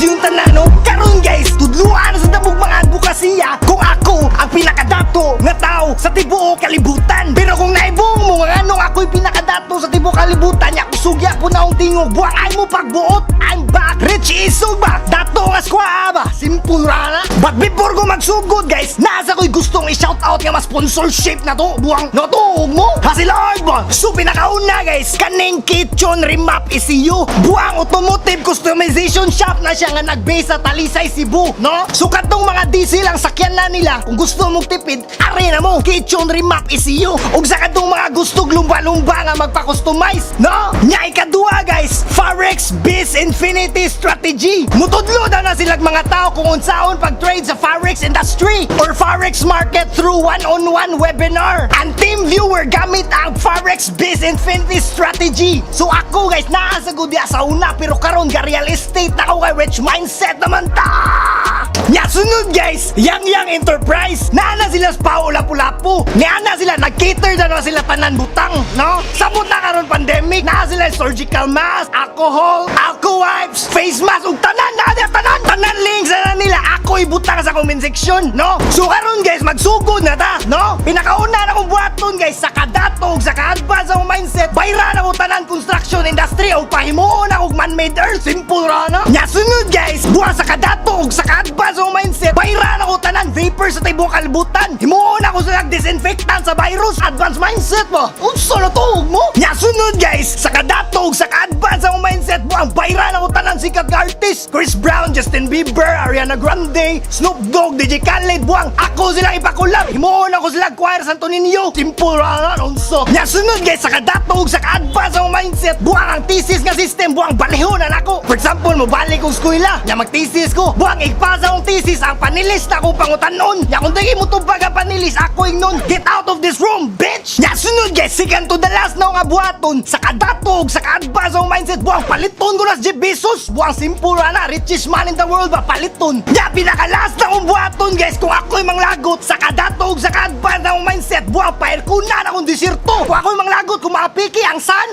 yung tanano Karon guys, tudluan sa damog mga advokasya. Kung ako ang pinakadato nga tao sa tibuok kalibutan. Pero kung naibong mo nga anong ako'y pinakadato sa tibuok kalibutan? Yak sugya po na tingog. Buang ay mo pagbuot. I'm back, Richie Isugba, dato nga squaba Simple rana But before ko magsugod guys Nasa ko'y gustong i-shout out nga mas sponsorship na to Buwang no to mo Hasilard ba? So pinakauna guys Kaning kitchen remap isiyo Buwang automotive customization shop na siya nga nag-base sa Talisay, Cebu No? So katong mga diesel ang sakyan na nila Kung gusto mong tipid Ari na mo Kitchen remap isiyo Ug sa katong mga gustong lumba-lumba nga magpa-customize No? Nya ikadua guys Farex Biz Infinity Strategy Mutudlo daw na silang mga tao kung unsaon pag-trade sa Farex industry or Farex market through one-on-one webinar. Ang team viewer gamit ang Farex Biz Infinity Strategy. So ako guys, naasa ko diya sa una pero karon ga real estate na ako kay rich mindset naman ta. Nya sunod guys, Yang Yang Enterprise. Naana sila sa pao lapu-lapu. Niana sila nag-cater na sila tanan butang, no? Sabot na karon pandemic, naa sila surgical mask, alcohol, alco wipes, face mask ug tanan na tanan. Tanan links na nila ako ibutang sa comment section, no? So karon guys, magsugod na ta, no? Pinakauna na kong buhaton guys sa kadatog ako earth, simple ra na. Nya sunod guys, buha sa kadatog sa ka-advance ang mindset. Bayra na ko tanan vapor sa tibok kalibutan. Himuon ako sa disinfectant sa virus, advance mindset mo. Unsa na to mo? Nya sunod guys, sa kadatog sa ka-advance ang mindset mo ang bayra na ko tanan sikat nga artist. Chris Brown, Justin Bieber, Ariana Grande, Snoop Dogg, DJ Khaled, buang ako sila ipakulab. Himuon ako sila choir Santo Niño. Simple ra na unsa. Nya sunod guys, sa kadatog sa ka-advance ang mindset, buang ang thesis nga system, buang balihonan ako. For example, mobalik kong eskwela, nya mag-thesis ko, buang igpasa akong thesis ang panilis na akong pangutanon. Nya kung dagi mo tubag ang panilis, ako ignon, get out of this room, bitch! Nya sunod guys, second to the last na nga buhaton, sa kadatog, sa ka-advance ang mindset, buang paliton ko na si Jeff buang simple na, richest man in the world ba, paliton. Nya pinakalas na akong buhaton guys, kung ako'y manglagot, sa kadatog, sa ka-advance ang mindset, buang pair ko na akong desierto. Kung ako'y manglagot, kung makapiki ang sun,